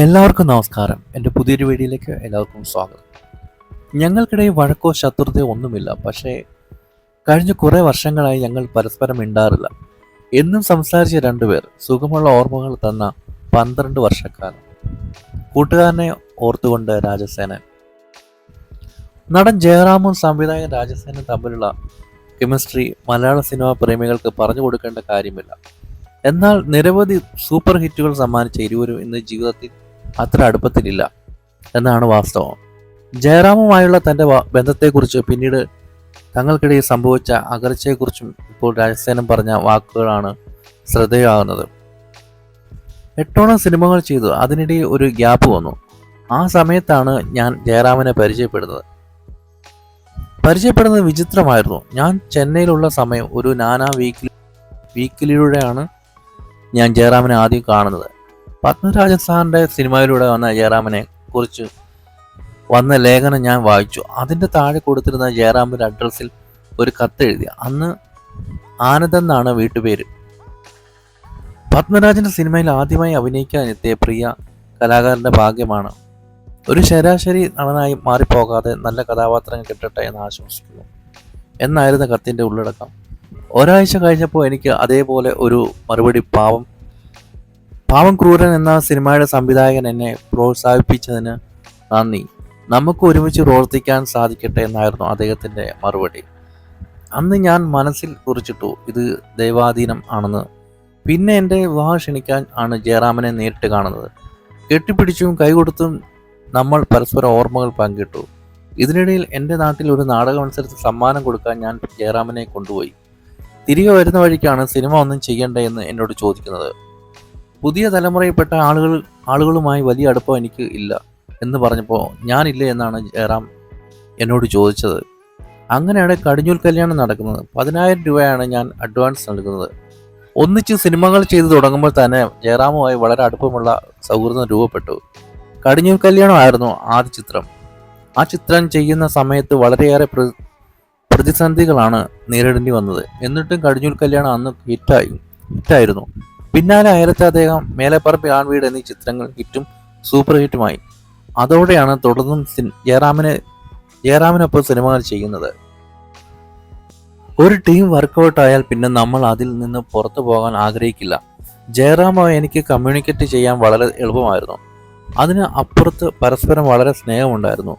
എല്ലാവർക്കും നമസ്കാരം. എന്റെ പുതിയൊരു വീഡിയോയിലേക്ക് എല്ലാവർക്കും സ്വാഗതം. ഞങ്ങൾക്കിടയിൽ വഴക്കോ ശത്രുതയോ ഒന്നുമില്ല. പക്ഷേ കഴിഞ്ഞ കുറേ വർഷങ്ങളായി ഞങ്ങൾ പരസ്പരം മിണ്ടാറില്ല. എന്നും സംസാരിച്ച രണ്ടുപേർ സുഖമുള്ള ഓർമ്മകൾ തന്ന പന്ത്രണ്ട് വർഷക്കാലം. കൂട്ടുകാരനെ ഓർത്തുകൊണ്ട് രാജസേനൻ. നടൻ ജയറാമും സംവിധായകൻ രാജസേനൻ തമ്മിലുള്ള കെമിസ്ട്രി മലയാള സിനിമാ പ്രേമികൾക്ക് പറഞ്ഞു കൊടുക്കേണ്ട കാര്യമില്ല. എന്നാൽ നിരവധി സൂപ്പർ ഹിറ്റുകൾ സമ്മാനിച്ച ഇരുവരും ഇന്ന് ജീവിതത്തിൽ അത്ര അടുപ്പത്തിലില്ല എന്നാണ് വാസ്തവം. ജയറാമുമായുള്ള തന്റെ ബന്ധത്തെക്കുറിച്ച് പിന്നീട് തങ്ങൾക്കിടയിൽ സംഭവിച്ച അകർച്ചയെക്കുറിച്ചും ഇപ്പോൾ രാജസേനം പറഞ്ഞ വാക്കുകളാണ് ശ്രദ്ധേയമാകുന്നത്. എട്ടോളം സിനിമകൾ ചെയ്തു അതിനിടെ ഒരു ഗ്യാപ്പ് വന്നു. ആ സമയത്താണ് ഞാൻ ജയറാമിനെ പരിചയപ്പെടുന്നത്. പരിചയപ്പെടുന്നത് വിചിത്രമായിരുന്നു. ഞാൻ ചെന്നൈയിലുള്ള സമയം ഒരു നാനാ വീക്കിലി വീക്കിലിലൂടെയാണ് ഞാൻ ജയറാമിനെ ആദ്യം കാണുന്നത്. പത്മരാജൻ സാറിന്റെ സിനിമയിലൂടെ വന്ന ജയറാമിനെ കുറിച്ച് വന്ന ലേഖനം ഞാൻ വായിച്ചു. അതിന്റെ താഴെ കൊടുത്തിരുന്ന ജയറാമിന്റെ അഡ്രസ്സിൽ ഒരു കത്ത് എഴുതി. അന്ന് ആനന്ദ് എന്നാണ് വീട്ടുപേര്. പത്മരാജന്റെ സിനിമയിൽ ആദ്യമായി അഭിനയിക്കാൻ എത്തിയ പ്രിയ കലാകാരന്റെ ഭാഗ്യമാണ്. ഒരു ശരാശരി നടനായി മാറിപ്പോകാതെ നല്ല കഥാപാത്രങ്ങൾ കിട്ടട്ടെ എന്ന് ആശംസിക്കുന്നു. എന്നായിരുന്നു കത്തിന്റെ ഉള്ളടക്കം. ഒരാഴ്ച കഴിഞ്ഞപ്പോൾ എനിക്ക് അതേപോലെ ഒരു മറുപടി പാവം പാവം ക്രൂരൻ എന്ന സിനിമയുടെ സംവിധായകൻ എന്നെ പ്രോത്സാഹിപ്പിച്ചതിന് നന്ദി. നമുക്ക് ഒരുമിച്ച് പ്രവർത്തിക്കാൻ സാധിക്കട്ടെ എന്നായിരുന്നു അദ്ദേഹത്തിന്റെ മറുപടി. അന്ന് ഞാൻ മനസ്സിൽ കുറിച്ചിട്ടു ഇത് ദൈവാധീനം ആണെന്ന്. പിന്നെ എന്റെ വിവാഹ ക്ഷണിക്കാൻ ആണ് ജയറാമനെ നേരിട്ട് കാണുന്നത്. കെട്ടിപ്പിടിച്ചും കൈകൊടുത്തും നമ്മൾ പരസ്പരം ഓർമ്മകൾ പങ്കിട്ടു. ഇതിനിടയിൽ എന്റെ നാട്ടിൽ ഒരു നാടക മത്സരത്തിൽ സമ്മാനം കൊടുക്കാൻ ഞാൻ ജയറാമനെ കൊണ്ടുപോയി. തിരികെ വരുന്ന വഴിക്കാണ് സിനിമ ഒന്നും ചെയ്യണ്ടേ എന്ന് എന്നോട് ചോദിക്കുന്നത്. പുതിയ തലമുറയിൽപ്പെട്ട ആളുകൾ ആളുകളുമായി വലിയ അടുപ്പം എനിക്ക് ഇല്ല എന്ന് പറഞ്ഞപ്പോൾ ഞാനില്ല എന്നാണ് ജയറാം എന്നോട് ചോദിച്ചത്. അങ്ങനെയാണ് കടിഞ്ഞൂൽ കല്യാണം നടക്കുന്നത്. പതിനായിരം രൂപയാണ് ഞാൻ അഡ്വാൻസ് നൽകുന്നത്. ഒന്നിച്ച് സിനിമകൾ ചെയ്തു തുടങ്ങുമ്പോൾ തന്നെ ജയറാമുമായി വളരെ അടുപ്പമുള്ള സൗഹൃദം രൂപപ്പെട്ടു. കടിഞ്ഞൂൽ കല്യാണമായിരുന്നു ആദ്യ ചിത്രം. ആ ചിത്രം ചെയ്യുന്ന സമയത്ത് വളരെയേറെ പ്ര- പ്രതിസന്ധികളാണ് നേരിടേണ്ടി വന്നത്. എന്നിട്ടും കടിഞ്ഞൂൽ കല്യാണം അന്ന് ഹിറ്റായി ഹിറ്റായിരുന്നു. പിന്നാലെ അയലത്തെ അദ്ദേഹം മേലെപ്പറമ്പ് ആൺവീട് എന്നീ ചിത്രങ്ങൾ ഹിറ്റും സൂപ്പർ ഹിറ്റുമായി. അതോടെയാണ് തുടർന്നും ജയറാമിന് ജയറാമിനൊപ്പം സിനിമകൾ ചെയ്യുന്നത്. ഒരു ടീം വർക്കൗട്ട് ആയാൽ പിന്നെ നമ്മൾ അതിൽ നിന്ന് പുറത്തു പോകാൻ ആഗ്രഹിക്കില്ല. ജയറാമോ എനിക്ക് കമ്മ്യൂണിക്കേറ്റ് ചെയ്യാൻ വളരെ എളുപ്പമായിരുന്നു. അതിന് അപ്പുറത്ത് പരസ്പരം വളരെ സ്നേഹമുണ്ടായിരുന്നു.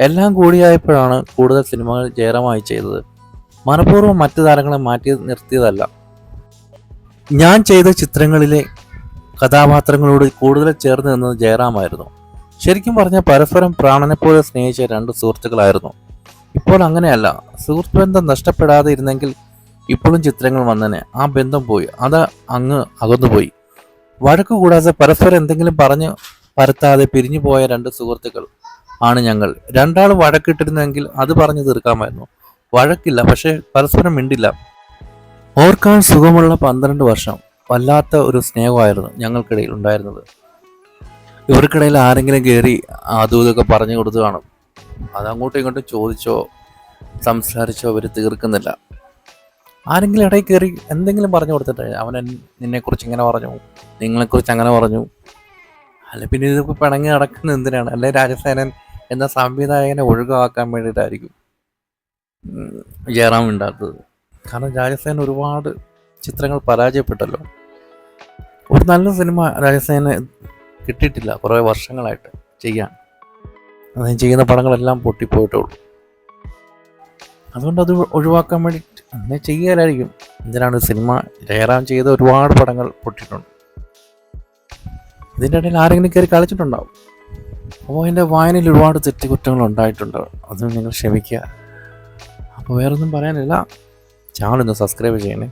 എല്ലാം കൂടിയായപ്പോഴാണ് കൂടുതൽ സിനിമകൾ ജയറാമായി ചെയ്തത്. മനഃപൂർവം മറ്റു താരങ്ങളെ മാറ്റി നിർത്തിയതല്ല. ഞാൻ ചെയ്ത ചിത്രങ്ങളിലെ കഥാപാത്രങ്ങളോട് കൂടുതൽ ചേർന്ന് നിന്നത് ജയറാമായിരുന്നു. ശരിക്കും പറഞ്ഞാൽ പരസ്പരം പ്രാണനെപ്പോലെ സ്നേഹിച്ച രണ്ട് സുഹൃത്തുക്കളായിരുന്നു. ഇപ്പോൾ അങ്ങനെയല്ല. സുഹൃത്ത് ബന്ധം നഷ്ടപ്പെടാതെ ഇരുന്നെങ്കിൽ ഇപ്പോഴും ചിത്രങ്ങൾ വന്നനെ. ആ ബന്ധം പോയി. അത് അങ്ങ് അകന്നുപോയി. വഴക്ക് കൂടാതെ പരസ്പരം എന്തെങ്കിലും പറഞ്ഞ് പരത്താതെ പിരിഞ്ഞു പോയ രണ്ട് സുഹൃത്തുക്കൾ ആണ് ഞങ്ങൾ. രണ്ടാളും വഴക്കിട്ടിരുന്നെങ്കിൽ അത് പറഞ്ഞു തീർക്കാമായിരുന്നു. വഴക്കില്ല. പക്ഷേ പരസ്പരം മിണ്ടില്ല. ഓർക്കാൻ സുഖമുള്ള പന്ത്രണ്ട് വർഷം വല്ലാത്ത ഒരു സ്നേഹമായിരുന്നു ഞങ്ങൾക്കിടയിൽ ഉണ്ടായിരുന്നത്. ഇവർക്കിടയിൽ ആരെങ്കിലും കയറി അതും പറഞ്ഞു കൊടുത്തു കാണും. അതങ്ങോട്ടും ഇങ്ങോട്ടും ചോദിച്ചോ സംസാരിച്ചോ അവർ തീർക്കുന്നില്ല. ആരെങ്കിലും ഇടയിൽ കയറി എന്തെങ്കിലും പറഞ്ഞു കൊടുത്തിട്ടേ അവൻ നിന്നെക്കുറിച്ച് ഇങ്ങനെ പറഞ്ഞു നിങ്ങളെക്കുറിച്ച് അങ്ങനെ പറഞ്ഞു. അല്ല പിന്നെ ഇതിപ്പോൾ പിണങ്ങി നടക്കുന്നത് എന്തിനാണ്? അല്ലെ രാജസേനൻ എന്ന സംവിധായകനെ ഒഴുകാക്കാൻ വേണ്ടിയിട്ടായിരിക്കും ജയറാം ഉണ്ടാക്കുന്നത്. കാരണം രാജസേന ഒരുപാട് ചിത്രങ്ങൾ പരാജയപ്പെട്ടല്ലോ. ഒരു നല്ല സിനിമ രാജസേന കിട്ടിയിട്ടില്ല കുറേ വർഷങ്ങളായിട്ട് ചെയ്യാൻ. അദ്ദേഹം ചെയ്യുന്ന പടങ്ങളെല്ലാം പൊട്ടിപ്പോയിട്ടുള്ളൂ അതുകൊണ്ട് അത് ഒഴിവാക്കാൻ വേണ്ടി അങ്ങനെ ചെയ്യാനായിരിക്കും. എന്തിനാണ് സിനിമ ജയറാം ചെയ്ത ഒരുപാട് പടങ്ങൾ പൊട്ടിയിട്ടുണ്ട്. ഇതിന്റെ ഇടയിൽ ആരെങ്കിലും കയറി കളിച്ചിട്ടുണ്ടാവും. അപ്പോൾ എന്റെ വായനയിൽ ഒരുപാട് തെറ്റുകുറ്റങ്ങൾ ഉണ്ടായിട്ടുണ്ട്. അത് നിങ്ങൾ ക്ഷമിക്കുക. അപ്പോൾ വേറൊന്നും പറയാനില്ല. ചാനൽ ഒന്ന് സബ്സ്ക്രൈബ് ചെയ്യണേ.